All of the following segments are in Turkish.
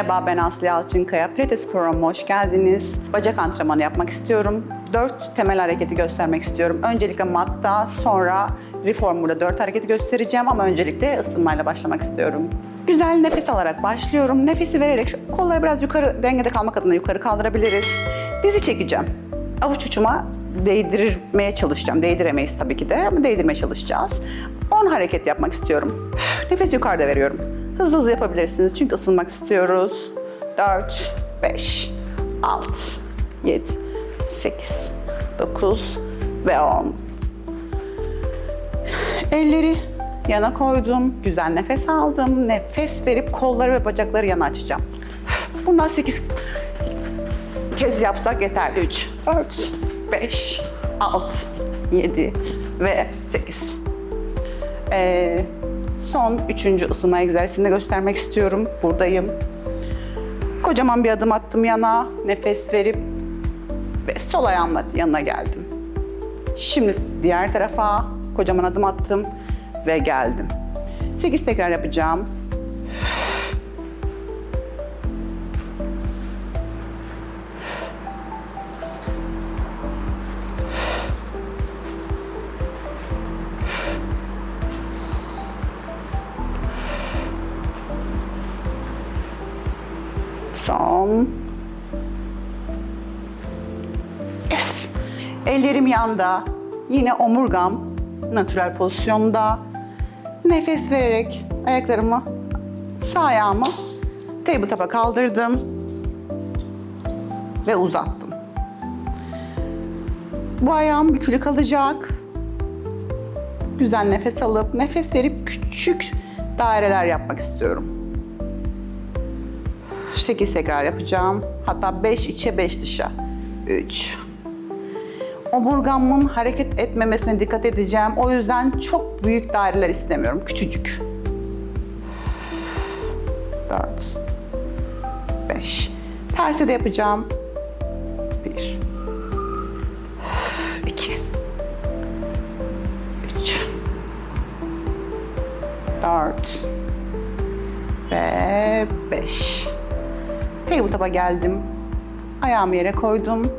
Merhaba ben Aslı Yalçınkaya. Pilates programıma hoş geldiniz. Bacak antrenmanı yapmak istiyorum. 4 temel hareketi göstermek istiyorum. Öncelikle matta, sonra reformer'da 4 hareketi göstereceğim ama öncelikle ısınmayla başlamak istiyorum. Güzel nefes alarak başlıyorum. Nefesi vererek şu kolları biraz yukarı dengede kalmak adına yukarı kaldırabiliriz. Dizi çekeceğim. Avuç ucuma değdirmeye çalışacağım. Değdiremeyiz tabii ki de ama değdirmeye çalışacağız. 10 hareket yapmak istiyorum. Nefes yukarıda veriyorum. Hızlı hızlı yapabilirsiniz çünkü ısınmak istiyoruz. 4, 5, 6, 7, 8, 9 ve 10. Elleri yana koydum. Güzel nefes aldım. Nefes verip kolları ve bacakları yana açacağım. Bundan 8 kez yapsak yeterli. 3, 4, 5, 6, 7 ve 8. Ee, son üçüncü ısınma egzersizini göstermek istiyorum. Buradayım. Kocaman bir adım attım yana. Nefes verip ve sol ayağımla yanına geldim. Şimdi diğer tarafa kocaman adım attım ve geldim. 8 tekrar yapacağım. Ellerim yanda. Yine omurgam natürel pozisyonda. Nefes vererek ayaklarımı sağ ayağımı tabletop'a kaldırdım ve uzattım. Bu ayağım bükülü kalacak. Güzel nefes alıp nefes verip küçük daireler yapmak istiyorum. 8 tekrar yapacağım. Hatta 5 içe 5 dışa. 3. Omurgamın hareket etmemesine dikkat edeceğim. O yüzden çok büyük daireler istemiyorum. Küçücük. 4. 5. Tersi de yapacağım. 1. 2. 3. 4. Ve 5. Tabletop'a geldim. Ayağımı yere koydum.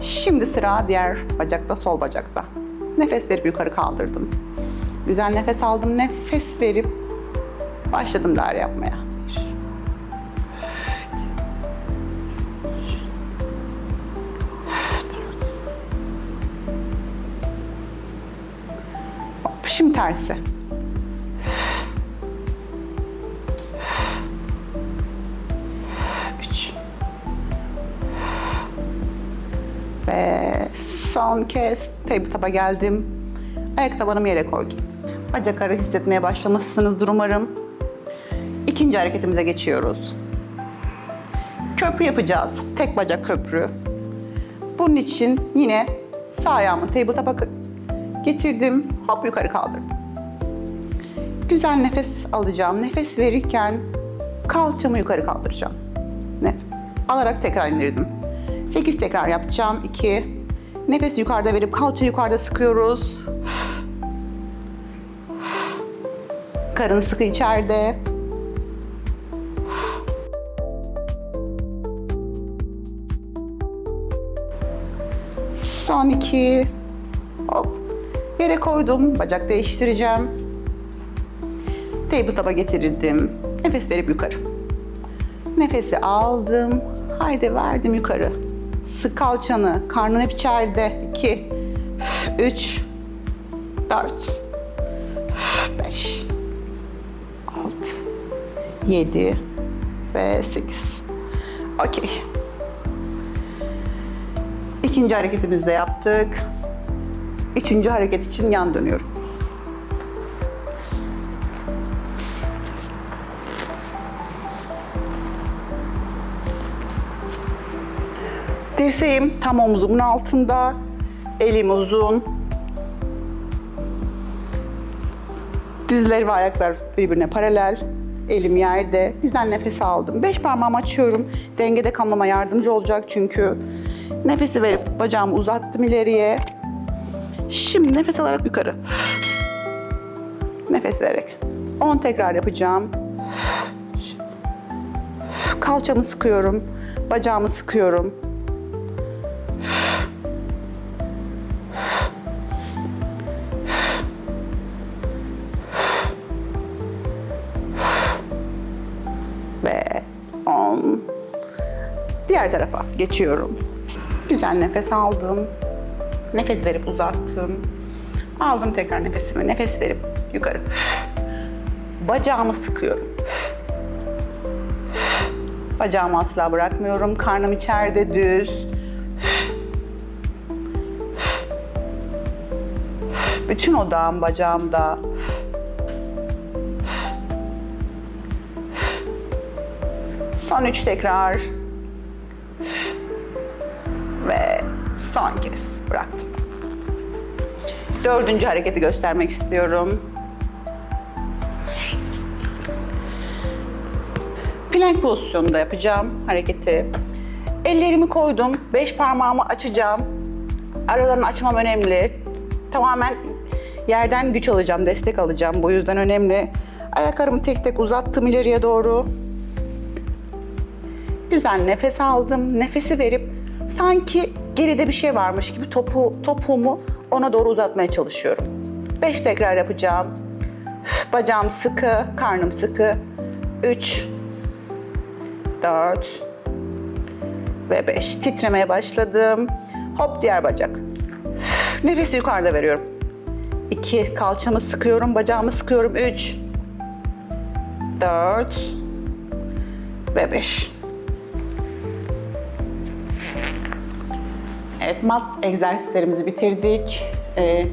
Şimdi sıra diğer bacakta, sol bacakta. Nefes verip yukarı kaldırdım. Güzel nefes aldım. Nefes verip başladım daire yapmaya. Şimdi tersi. Son kez tabletop'a geldim. Ayak tabanımı yere koydum. Bacakları hissetmeye başlamışsınızdır umarım. İkinci hareketimize geçiyoruz. Köprü yapacağız. Tek bacak köprü. Bunun için yine sağ ayağımı tabletop'a getirdim. Hop yukarı kaldırdım. Güzel nefes alacağım. Nefes verirken kalçamı yukarı kaldıracağım. Nef alarak tekrar indirdim. 8 tekrar yapacağım. 2. Nefes yukarıda verip kalça yukarıda sıkıyoruz. Karın sıkı içeride. Son 2. Hop. Yere koydum. Bacak değiştireceğim. Tabletop'a getirdim. Nefes verip yukarı. Nefesi aldım. Haydi verdim yukarı. Sık kalçanı. Karnın hep içeride. 2, 3, 4, 5, 6, 7 ve 8. Okey. İkinci hareketimizi de yaptık. Üçüncü hareket için yan dönüyorum. Dirseğim tam omuzumun altında. Elim uzun. Dizleri ve ayaklar birbirine paralel. Elim yerde. Güzel nefes aldım. Beş parmağımı açıyorum. Dengede kalmama yardımcı olacak çünkü. Nefesi verip bacağımı uzattım ileriye. Şimdi nefes alarak yukarı. Nefes vererek. 10 tekrar yapacağım. Kalçamı sıkıyorum. Bacağımı sıkıyorum. Tarafa geçiyorum. Güzel nefes aldım. Nefes verip uzattım. Aldım tekrar nefesimi. Nefes verip yukarı. Bacağımı sıkıyorum. Bacağımı asla bırakmıyorum. Karnım içeride düz. Bütün odağım bacağımda. Son üç tekrar. Son kez bıraktım. Dördüncü hareketi göstermek istiyorum. Plank pozisyonunda yapacağım hareketi. Ellerimi koydum. Beş parmağımı açacağım. Aralarını açmam önemli. Tamamen yerden güç alacağım, destek alacağım. Bu yüzden önemli. Ayaklarımı tek tek uzattım ileriye doğru. Güzel nefes aldım. Nefesi verip sanki geride bir şey varmış gibi topu, topuğumu ona doğru uzatmaya çalışıyorum. Beş tekrar yapacağım. Bacağım sıkı, karnım sıkı. Üç, dört ve beş. Titremeye başladım. Hop diğer bacak. Nefesi yukarıda veriyorum. İki, kalçamı sıkıyorum, bacağımı sıkıyorum. Üç, dört ve beş. Evet, mat egzersizlerimizi bitirdik. Ee,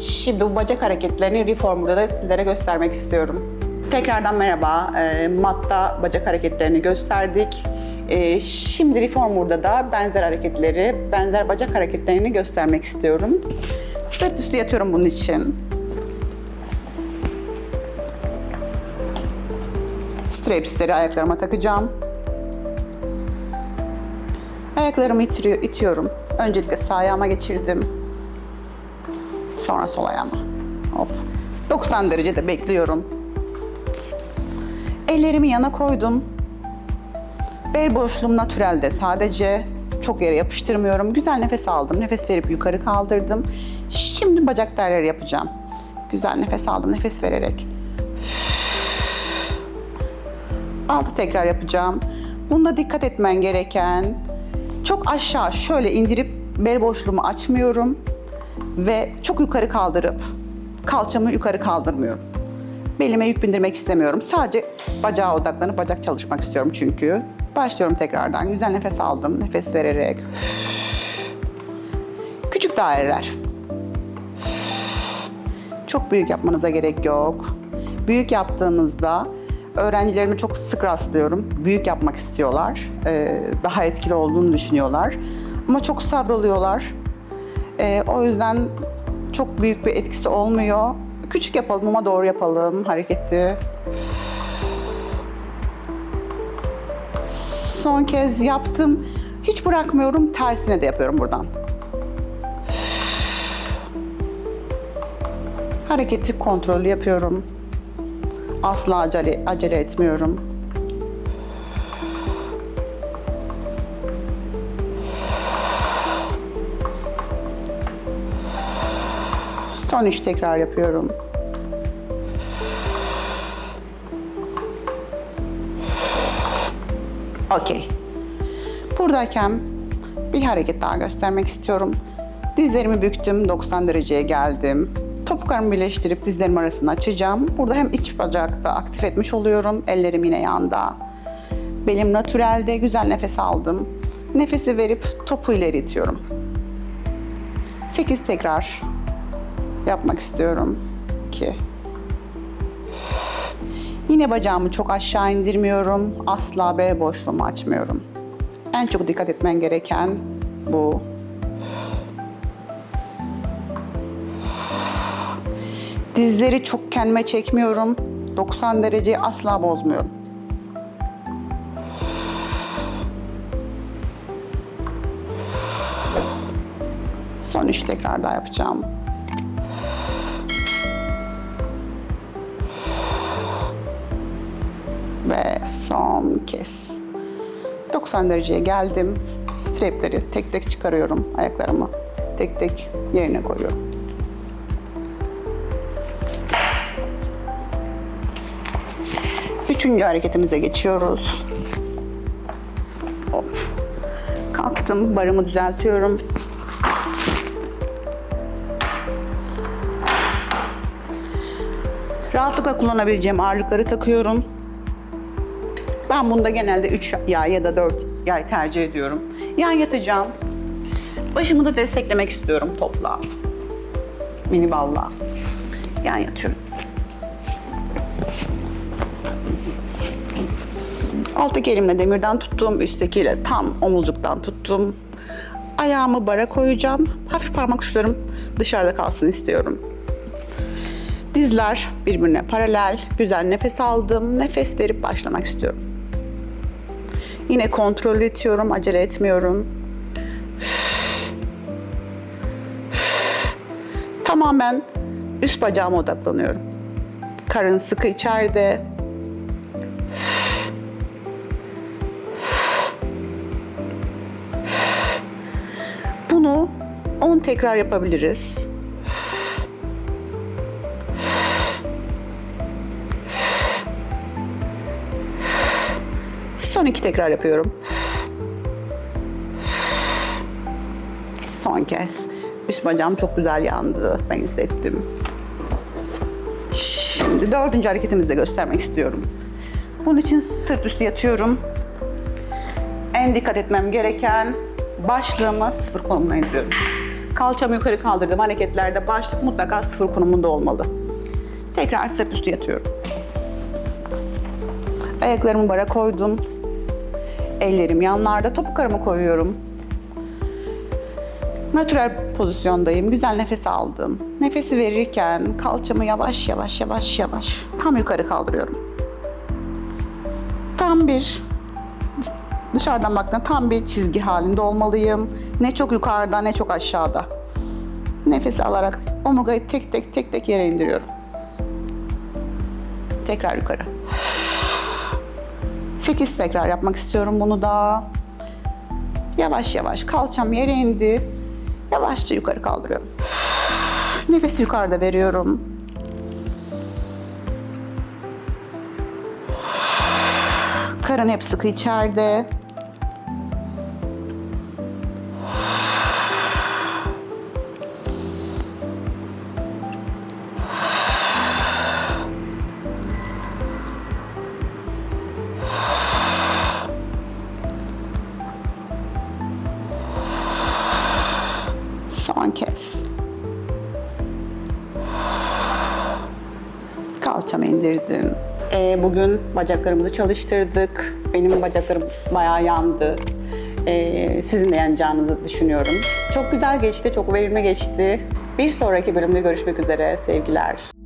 şimdi bu bacak hareketlerini reformda da sizlere göstermek istiyorum. Tekrardan merhaba. Ee, matta bacak hareketlerini gösterdik. Ee, şimdi reformurda da benzer hareketleri, benzer bacak hareketlerini göstermek istiyorum. Sırt üstü yatıyorum bunun için. Strapsleri ayaklarıma takacağım. Ayaklarımı itiriyor, itiyorum. Öncelikle sağ ayağıma geçirdim. Sonra sol ayağıma. Hop. 90 derecede bekliyorum. Ellerimi yana koydum. Bel boşluğum natürelde sadece. Çok yere yapıştırmıyorum. Güzel nefes aldım. Nefes verip yukarı kaldırdım. Şimdi bacak terleri yapacağım. Güzel nefes aldım. Nefes vererek. Altı tekrar yapacağım. Bunda dikkat etmen gereken çok aşağı şöyle indirip bel boşluğumu açmıyorum ve çok yukarı kaldırıp kalçamı yukarı kaldırmıyorum. Belime yük bindirmek istemiyorum. Sadece bacağa odaklanıp bacak çalışmak istiyorum çünkü. Başlıyorum tekrardan. Güzel nefes aldım. Nefes vererek. Küçük daireler. Çok büyük yapmanıza gerek yok. Büyük yaptığınızda öğrencilerime çok sık rastlıyorum. Büyük yapmak istiyorlar. Ee, daha etkili olduğunu düşünüyorlar. Ama çok sabroluyorlar. Ee, o yüzden çok büyük bir etkisi olmuyor. Küçük yapalım ama doğru yapalım hareketi. Son kez yaptım. Hiç bırakmıyorum. Tersine de yapıyorum buradan. Hareketi kontrollü yapıyorum. Asla acele, acele etmiyorum. Son üç tekrar yapıyorum. Okey. Buradayken bir hareket daha göstermek istiyorum. Dizlerimi büktüm, 90 dereceye geldim. Topuklarımı birleştirip dizlerim arasını açacağım. Burada hem iç bacakta aktif etmiş oluyorum. Ellerim yine yanda. Belim natürelde güzel nefes aldım. Nefesi verip topu ileri itiyorum. 8 tekrar yapmak istiyorum. 2 Yine bacağımı çok aşağı indirmiyorum. Asla bel boşluğumu açmıyorum. En çok dikkat etmen gereken bu. Dizleri çok kendime çekmiyorum. 90 dereceyi asla bozmuyorum. Son üç tekrar daha yapacağım. Ve son kez. 90 dereceye geldim. Strapleri tek tek çıkarıyorum. Ayaklarımı tek tek yerine koyuyorum. Üçüncü hareketimize geçiyoruz. Hop. Kalktım, barımı düzeltiyorum. Rahatlıkla kullanabileceğim ağırlıkları takıyorum. Ben bunda genelde 3 yay ya da 4 yay tercih ediyorum. Yan yatacağım. Başımı da desteklemek istiyorum topla. Mini balla. Yan yatıyorum. Alttaki elimle demirden tuttum, üsttekiyle tam omuzluktan tuttum. Ayağımı bara koyacağım. Hafif parmak uçlarım dışarıda kalsın istiyorum. Dizler birbirine paralel. Güzel nefes aldım. Nefes verip başlamak istiyorum. Yine kontrol etiyorum, acele etmiyorum. Tamamen üst bacağıma odaklanıyorum. Karın sıkı içeride. Tekrar yapabiliriz. Son iki tekrar yapıyorum. Son kez. Üst bacağım çok güzel yandı. Ben hissettim. Şimdi dördüncü hareketimizi de göstermek istiyorum. Bunun için sırt üstü yatıyorum. En dikkat etmem gereken başlığımı sıfır konumuna indiriyorum. Kalçamı yukarı kaldırdığım hareketlerde başlık mutlaka sıfır konumunda olmalı. Tekrar sırt üstü yatıyorum. Ayaklarımı bara koydum. Ellerim yanlarda, topuklarımı koyuyorum. Natürel pozisyondayım. Güzel nefes aldım. Nefesi verirken kalçamı yavaş yavaş yavaş yavaş tam yukarı kaldırıyorum. Tam bir dışarıdan baktığımda tam bir çizgi halinde olmalıyım. Ne çok yukarıda ne çok aşağıda. Nefes alarak omurgayı tek tek tek tek yere indiriyorum. Tekrar yukarı. 8 tekrar yapmak istiyorum bunu da. Yavaş yavaş kalçam yere indi. Yavaşça yukarı kaldırıyorum. Nefesi yukarıda veriyorum. Karın hep sıkı içeride. Son kez. Kalçamı indirdim. Ee, bugün bacaklarımızı çalıştırdık. Benim bacaklarım bayağı yandı. Ee, sizin de yanacağınızı düşünüyorum. Çok güzel geçti, çok verimli geçti. Bir sonraki bölümde görüşmek üzere. Sevgiler.